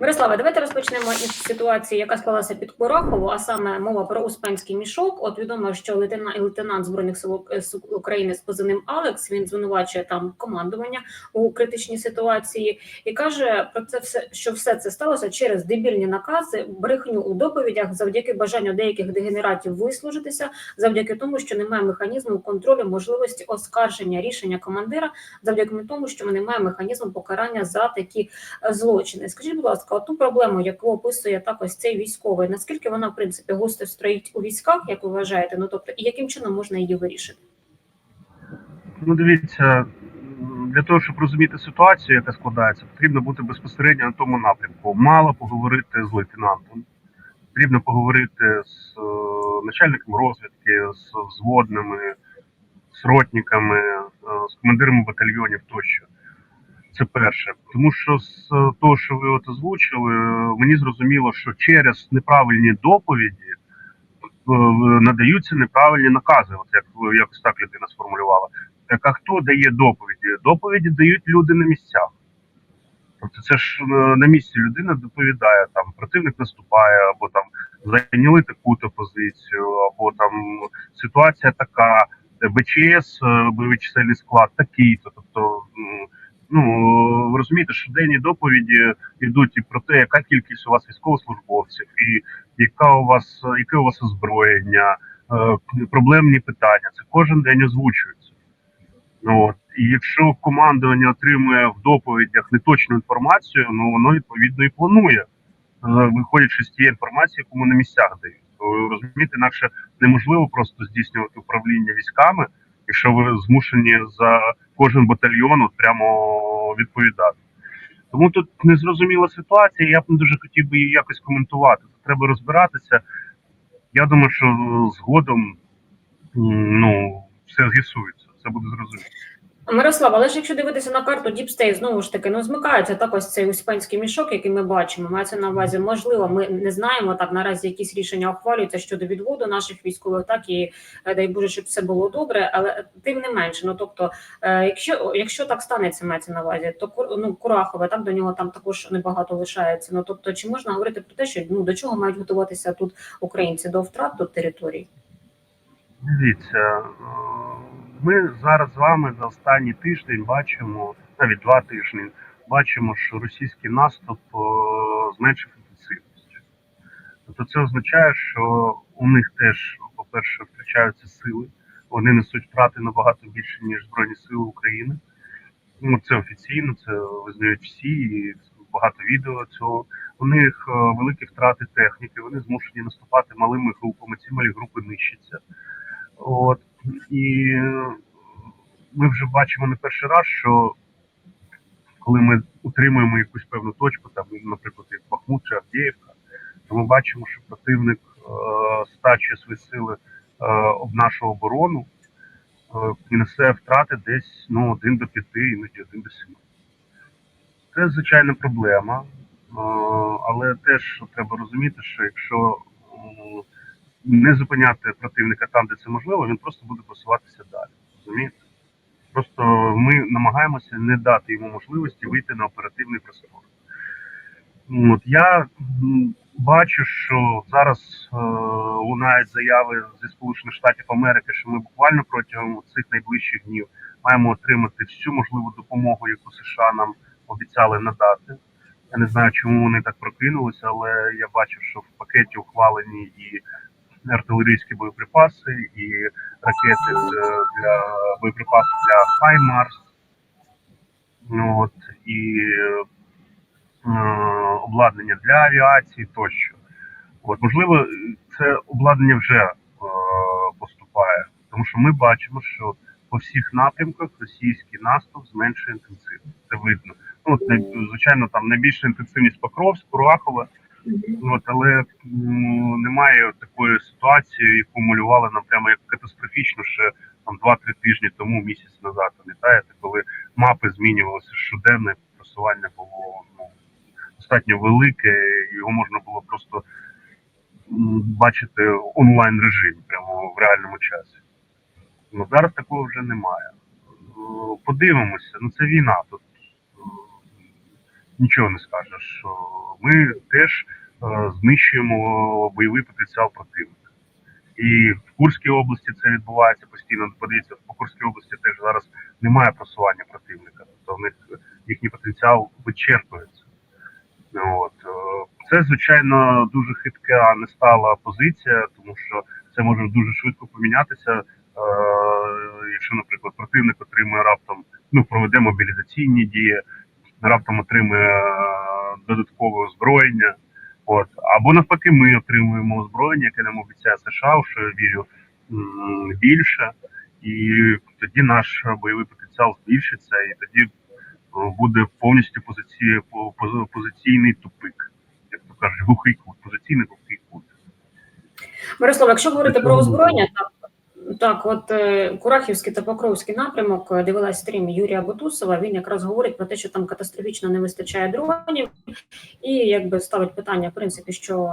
Мирослава, давайте розпочнемо із ситуації, яка склалася під Курахово, а саме мова про Успенський мішок. От відомо, що лейтенант, лейтенант збройних сил України з позивним Алекс він звинувачує там командування у критичній ситуації і каже про це все, що все це сталося через дебільні накази, брехню у доповідях, завдяки бажанню деяких дегенератів вислужитися, завдяки тому, що немає механізму контролю можливості оскарження рішення командира, завдяки тому, що ми не маємо механізму покарання за такі е, злочини. Скажіть, будь ласка, ту проблему, яку описує так ось цей військовий, наскільки вона в принципі густо стоїть у військах, як ви вважаєте? Ну тобто, і яким чином можна її вирішити? Ну, дивіться, для того, щоб розуміти ситуацію, яка складається, потрібно бути безпосередньо на тому напрямку. Мало поговорити з лейтенантом, потрібно поговорити з е, начальником розвідки, з взводними, з ротниками, е, з командирами батальйонів тощо. Це перше. Тому що з е, того, що ви от озвучили, е, мені зрозуміло, що через неправильні доповіді е, надаються неправильні накази, от як якось так людина сформулювала. Так а хто дає доповіді? Доповіді дають люди на місцях. Тобто це ж на місці людина доповідає, там противник наступає, або там зайняли таку-то позицію, або там ситуація така, БЧС, бойовий чисельний склад такий-то. Тобто, м, ну ви розумієте, що денні доповіді йдуть і про те, яка кількість у вас військовослужбовців, і яка у вас яке у вас озброєння, е, проблемні питання. Це кожен день озвучується. Ну, от. І якщо командування отримує в доповідях неточну інформацію, ну воно відповідно і планує, е, виходячи з тієї інформації, яку ми на місцях дають. То, розумієте, інакше неможливо просто здійснювати управління військами, якщо ви змушені за кожен батальйон от прямо відповідати. Тому тут незрозуміла ситуація, я б не дуже хотів би її якось коментувати. Тут треба розбиратися. Я думаю, що згодом ну, все з'ясується, це буде зрозуміло. Мирослав, але ж якщо дивитися на карту Діпстей, знову ж таки, ну змикається так ось цей успенський мішок, який ми бачимо. Мається на увазі, можливо, ми не знаємо так наразі якісь рішення ухвалюються щодо відводу наших військових, так і е, дай Боже, щоб все було добре, але тим не менше, ну тобто, е, якщо якщо так станеться, мається на увазі, то ну, Курахове, так до нього там також небагато лишається. Ну тобто, чи можна говорити про те, що ну до чого мають готуватися тут українці до втрат тут територій? Дивіться, е, ми зараз з вами за останній тиждень бачимо, навіть два тижні, бачимо, що російський наступ зменшив інтенсивність. Тобто це означає, що у них теж, по-перше, втрачаються сили, вони несуть втрати набагато більше, ніж Збройні Сили України. Ну, це офіційно, це визнають всі, і багато відео цього. У них великі втрати техніки, вони змушені наступати малими групами, ці малі групи нищаться. От і ми вже бачимо не перший раз, що коли ми утримуємо якусь певну точку, там, наприклад, як Бахмут чи Авдіївка, то ми бачимо, що противник е, стачує свої сили е, об нашу оборону е, і несе втрати десь ну, 1 до 5, іноді 1 до 7. Це звичайна проблема, е, але теж треба розуміти, що якщо не зупиняти противника там, де це можливо, він просто буде просуватися далі. Розумієте? Просто ми намагаємося не дати йому можливості вийти на оперативний простор. От я бачу, що зараз е, лунають заяви зі Сполучених Штатів Америки, що ми буквально протягом цих найближчих днів маємо отримати всю можливу допомогу, яку США нам обіцяли надати. Я не знаю, чому вони так прокинулися, але я бачив, що в пакеті ухвалені і артилерійські боєприпаси, і ракети для, для боєприпасів для Хаймарс, ну, от, і е, обладнання для авіації тощо. От, можливо, це обладнання вже е, поступає, тому що ми бачимо, що по всіх напрямках російський наступ зменшує інтенсивність. Це видно. Ну, от, звичайно, там найбільша інтенсивність Покровськ, Курахове, От, але м, немає такої ситуації, яку малювали нам прямо як катастрофічно ще там 2-3 тижні тому, місяць назад. Пам'ятаєте, коли мапи змінювалися щоденне просування було ну, достатньо велике, його можна було просто бачити в онлайн режимі, прямо в реальному часі. Ну зараз такого вже немає. Подивимося, ну це війна. Тут нічого не скажеш. Ми теж е, знищуємо бойовий потенціал противника. І в Курській області це відбувається постійно. Подивіться, по Курській області теж зараз немає просування противника, тобто в них їхній потенціал вичерпується. От. е, Це, звичайно, дуже хитка не стала позиція, тому що це може дуже швидко помінятися. Е, якщо, наприклад, противник отримує раптом, ну, проведе мобілізаційні дії, раптом отримує е, додаткове озброєння. От. Або навпаки, ми отримуємо озброєння, яке нам обіцяє США, що я вірю більше, і тоді наш бойовий потенціал збільшиться, і тоді е, буде повністю позиції, позиційний тупик, як то кажуть, глухий кут, позиційний глухий кут. Мирослав, якщо говорити про озброєння, так, от е, Курахівський та Покровський напрямок е, дивилась стрім Юрія Бутусова. Він якраз говорить про те, що там катастрофічно не вистачає дронів, і якби ставить питання, в принципі, що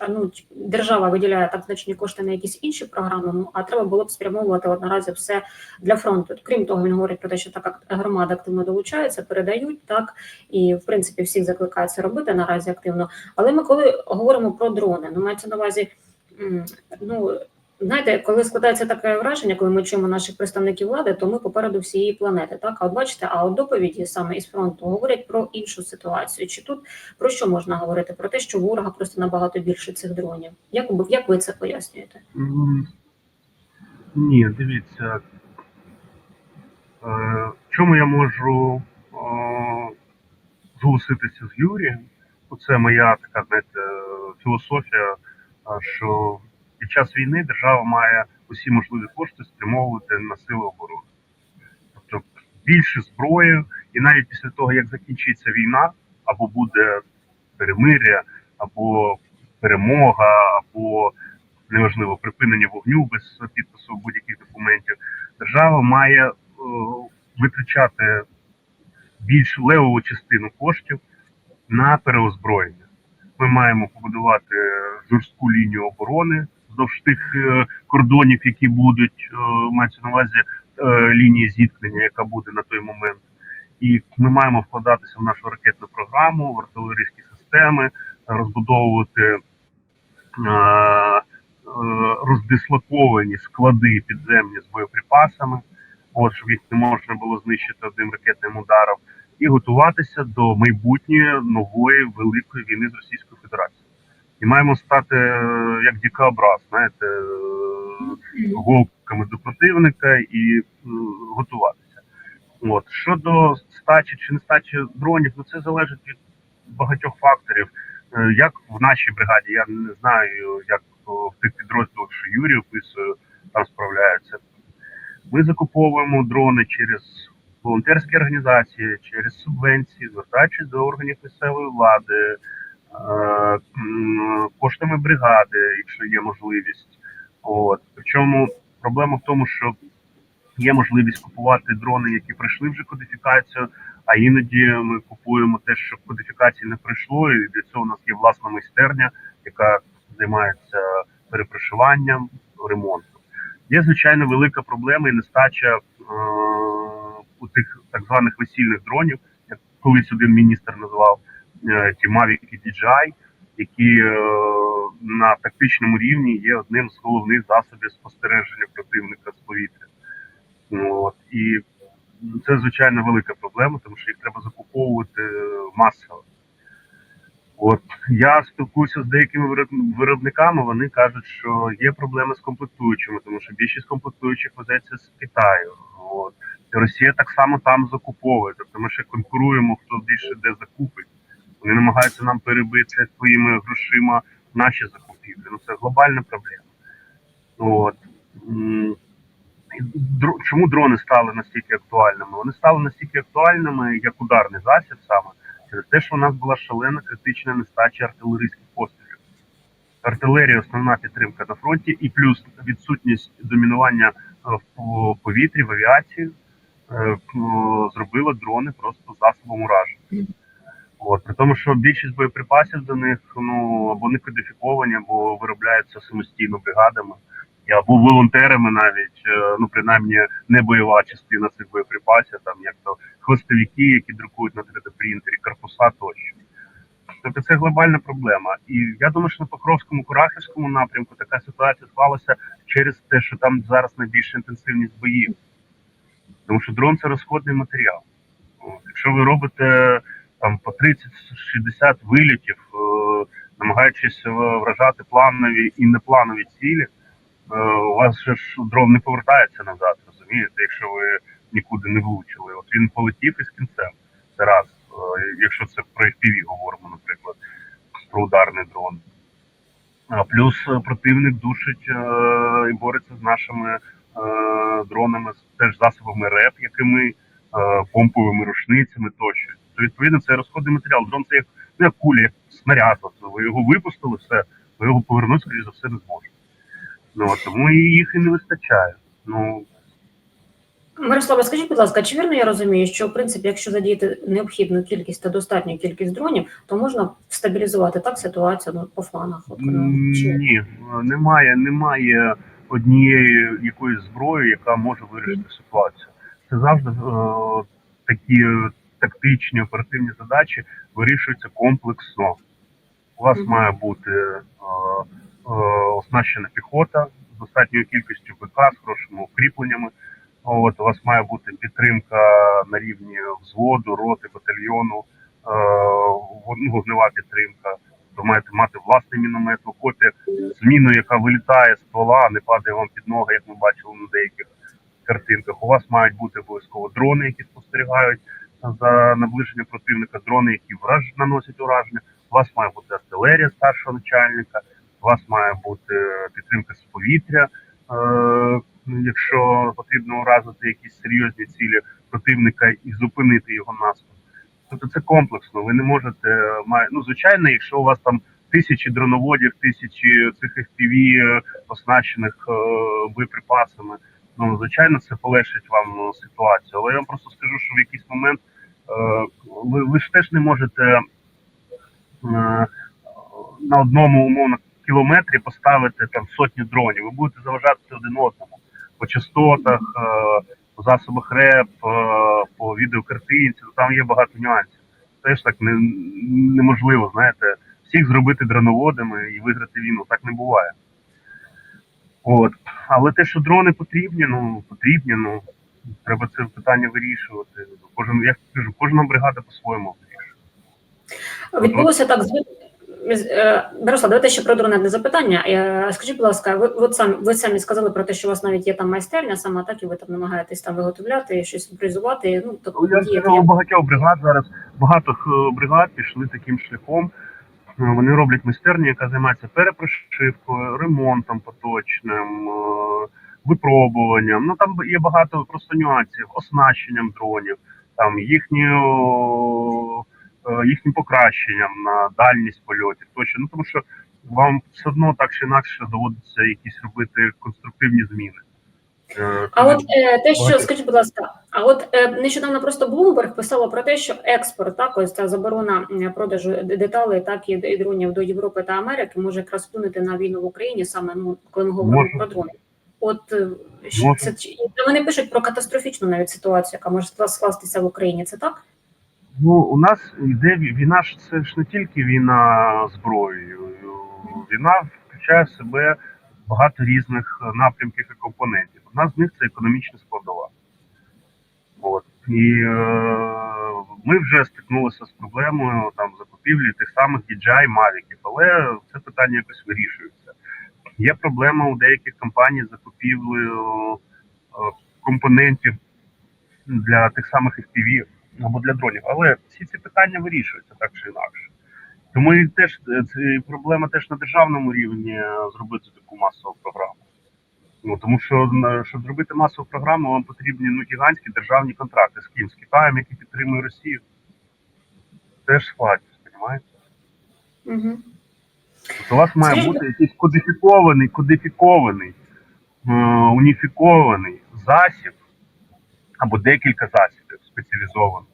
а, ну, держава виділяє так значні кошти на якісь інші програми. Ну а треба було б спрямовувати от наразі все для фронту. Крім того, він говорить про те, що так як громада активно долучається, передають так, і в принципі всіх закликає це робити наразі активно. Але ми коли говоримо про дрони, ну мається на увазі, ну знаєте, коли складається таке враження, коли ми чуємо наших представників влади, то ми попереду всієї планети. Так, а от бачите, а от доповіді саме із фронту говорять про іншу ситуацію. Чи тут про що можна говорити? Про те, що ворога просто набагато більше цих дронів. Як як ви це пояснюєте? Ні, дивіться. Е, чому я можу е, зголоситися з Юрієм? Це моя така, знаєте, філософія, е, що під час війни держава має усі можливі кошти спрямовувати на сили оборони. Тобто більше зброї, і навіть після того, як закінчиться війна, або буде перемиря, або перемога, або неважливо припинення вогню без підпису будь-яких документів, держава має е, витрачати більш левову частину коштів на переозброєння. Ми маємо побудувати жорстку лінію оборони вздовж тих е, кордонів, які будуть, е, мається на увазі е, лінії зіткнення, яка буде на той момент. І ми маємо вкладатися в нашу ракетну програму, в артилерійські системи, розбудовувати роздислоковані склади підземні з боєприпасами, от, щоб їх не можна було знищити одним ракетним ударом, і готуватися до майбутньої нової великої війни з Російською Федерацією. І маємо стати е, як дикообраз, знаєте, е, голками до противника і е, готуватися. От щодо стачі чи нестачі дронів, ну це залежить від багатьох факторів. Е, Як в нашій бригаді, я не знаю, як в тих підрозділах, що Юрій описує, там справляються. Ми закуповуємо дрони через волонтерські організації, через субвенції, звертаючись до органів місцевої влади, е, коштами бригади, якщо є можливість. От. Причому проблема в тому, що є можливість купувати дрони, які пройшли вже кодифікацію, а іноді ми купуємо те, що кодифікації не пройшло, і для цього у нас є власна майстерня, яка займається перепрошиванням, ремонтом. Є звичайно велика проблема і нестача е, у тих так званих весільних дронів, як колись один міністр назвав е, ті Mavic і DJI, які е, на тактичному рівні є одним з головних засобів спостереження противника з повітря. От, і це звичайно велика проблема, тому що їх треба закуповувати е, масово. От я спілкуюся з деякими виробниками. Вони кажуть, що є проблеми з комплектуючими, тому що більшість комплектуючих везеться з Китаю. От Росія так само там закуповує. Тобто ми ще конкуруємо, хто більше де закупить. Вони намагаються нам перебити своїми грошима наші закупівлі. Ну це глобальна проблема. От. Чому дрони стали настільки актуальними? Вони стали настільки актуальними як ударний засіб саме через те, що у нас була шалена критична нестача артилерійських пострілів. Артилерія основна підтримка на фронті, і плюс відсутність домінування е, в повітрі, в авіації е, зробила дрони просто засобом ураження. От, при тому, що більшість боєприпасів до них ну або не кодифіковані, або виробляються самостійно бригадами. або волонтерами навіть, е, ну принаймні не бойова частина цих боєприпасів, там як то хвостовики, які друкують на 3D-принтері, корпуса тощо. Тобто це глобальна проблема. І я думаю, що на Покровському Курахівському напрямку така ситуація склалася через те, що там зараз найбільша інтенсивність боїв. Тому що дрон це розходний матеріал. Якщо ви робите там по 30-60 вилітів, е, намагаючись е, вражати планові і непланові цілі, е, у вас же ж дрон не повертається назад, розумієте, якщо ви нікуди не влучили. От він полетів із кінцем. Це раз. Якщо це про FPV говоримо, наприклад, про ударний дрон. А плюс противник душить і бореться з нашими дронами, теж засобами РЕП, якими помповими рушницями тощо. То відповідно це розходний матеріал. Дрон це як, ну, як куля, як снаряд. От, ви його випустили, все, ви його повернути, скоріше за все, не зможете. Ну, от, тому їх і не вистачає. Ну, Мирослава, скажіть, будь ласка, чи вірно я розумію, що в принципі, якщо задіяти необхідну кількість та достатню кількість дронів, то можна стабілізувати так ситуацію ну, по флангах? От, е, чи... Ні, немає, немає однієї якоїсь зброї, яка може вирішити ситуацію. Це завжди е, такі тактичні оперативні задачі вирішуються комплексно. У вас має бути е, е, оснащена піхота з достатньою кількістю ПК, з хорошими укріпленнями. От у вас має бути підтримка на рівні взводу, роти, батальйону, е, ну, вогнева підтримка. Ви маєте мати власний міномет окопі, зміну, яка вилітає з ствола, не падає вам під ноги, як ми бачили на деяких картинках. У вас мають бути обов'язково дрони, які спостерігають за наближенням противника, дрони, які враж наносять ураження. У вас має бути артилерія старшого начальника, у вас має бути підтримка з повітря. Е, якщо потрібно уразити якісь серйозні цілі противника і зупинити його наступ. Тобто це комплексно. Ви не можете має- ну звичайно, якщо у вас там тисячі дроноводів, тисячі цих FPV е, оснащених е, боєприпасами, ну звичайно, це полегшить вам е, ситуацію. Але я вам просто скажу, що в якийсь момент е, ви, ви ж теж не можете е, на одному умовно кілометрі поставити там сотню дронів. Ви будете заважати один одному по частотах, е, по засобах РЕП, е, по відеокартинці. Там є багато нюансів. Теж так не, неможливо, знаєте, всіх зробити дроноводами і виграти війну. Так не буває. От. Але те, що дрони потрібні, ну потрібні, ну треба це питання вирішувати. Кожен, я кажу, кожна бригада по-своєму вирішує. Відбулося так з з- е, Мирослав, давайте ще про дрони одне запитання. Е, Скажіть, будь ласка, ви от самі ви самі сказали про те, що у вас навіть є там майстерня, саме так і ви там намагаєтесь там виготовляти, щось імпровізувати. Ну тобто Я є, знаю, у багатьох бригад зараз багато е, бригад пішли таким шляхом. Вони роблять майстерню, яка займається перепрошивкою, ремонтом поточним, е, випробуванням. Ну там є багато просто нюансів, оснащенням дронів, там їхньою е, їхнім покращенням на дальність польотів. Тощо. Ну тому що вам все одно так чи інакше доводиться якісь робити конструктивні зміни. Е, А от е, те, що скажіть, будь ласка, а от е, нещодавно просто Bloomberg писало про те, що експорт, так ось ця заборона продажу деталей, так і, дронів до Європи та Америки може якраз вплинути на війну в Україні, саме ну коли ми говоримо про дрони. От що це вони пишуть про катастрофічну навіть ситуацію, яка може скла- скластися в Україні. Це так? Ну, у нас йде ві- війна це ж не тільки війна зброєю. Війна включає в себе багато різних е, напрямків і компонентів. Одна з них це економічна складова. От. І е, ми вже стикнулися з проблемою там закупівлі тих самих DJI Mavic, але це питання якось вирішується. Є проблема у деяких компаній з закупівлею е, компонентів для тих самих FPV або для дронів. Але всі ці питання вирішуються так чи інакше. Тому і теж е, це проблема теж на державному рівні е, зробити таку масову програму. Ну тому що щоб зробити масову програму, вам потрібні ну гігантські державні контракти з ким? З Китаєм, який підтримує Росію. Теж складність, розумієте? Угу. Тобто у вас має Скажіть, бути якийсь кодифікований, кодифікований, е, уніфікований засіб або декілька засібів спеціалізованих,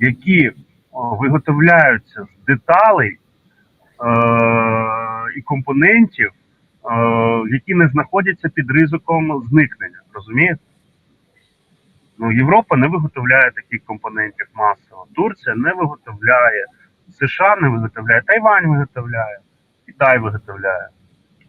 які е, виготовляються з деталей е, і компонентів які не знаходяться під ризиком зникнення. Розумієте? Ну, Європа не виготовляє таких компонентів масово. Турція не виготовляє, США не виготовляє, Тайвань виготовляє, Китай виготовляє.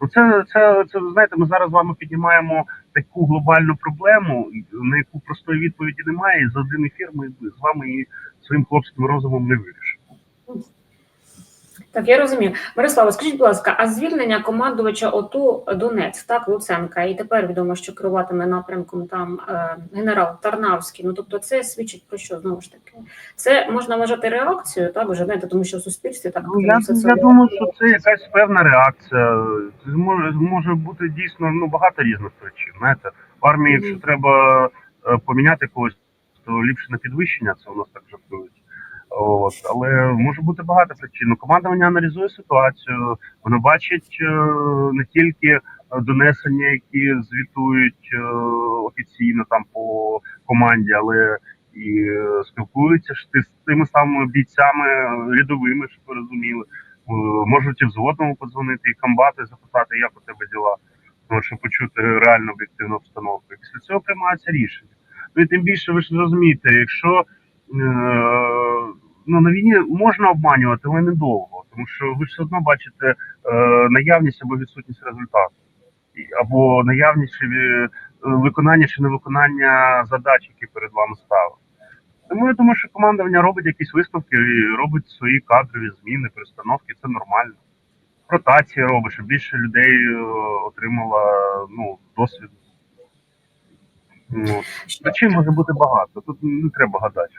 Ну, це, це, це, знаєте, ми зараз з вами піднімаємо таку глобальну проблему, на яку простої відповіді немає, і за один ефір ми з вами і своїм хлопським розумом не вирішимо. Так, я розумію. Мирослава, скажіть, будь ласка, а звільнення командувача ОТУ Донець, так, Луценка, і тепер відомо, що керуватиме напрямком там е, генерал Тарнавський. Ну тобто, це свідчить про що знову ж таки? Це можна вважати реакцією, так вже знаєте, тому що в суспільстві так Ну, я, все я думаю, що це якась певна реакція. Це може, може бути дійсно ну, багато різних причин. Знаєте, в армії, якщо треба е, поміняти когось, то ліпше на підвищення, це у нас так жартують. От, але може бути багато причин. Ну, Командування аналізує ситуацію, воно бачить е, не тільки е, донесення, які звітують е, офіційно там по команді, але і спілкуються ж ти з тими самими бійцями рядовими, щоб ви розуміли. Можуть і взводному подзвонити, і комбати запитати, як у тебе діла, ну, щоб почути реальну об'єктивну обстановку. І після цього приймається рішення. Ну і тим більше ви ж розумієте, якщо ну, на війні можна обманювати, але недовго, тому що ви все одно бачите е, наявність або відсутність результату, або наявність чи ві- виконання чи невиконання задач, які перед вами ставили. Тому я думаю, що командування робить якісь висновки і робить свої кадрові зміни, перестановки, це нормально. Ротації робить, щоб більше людей е, отримало ну, досвід. Ну, причин може бути багато, тут не треба гадати.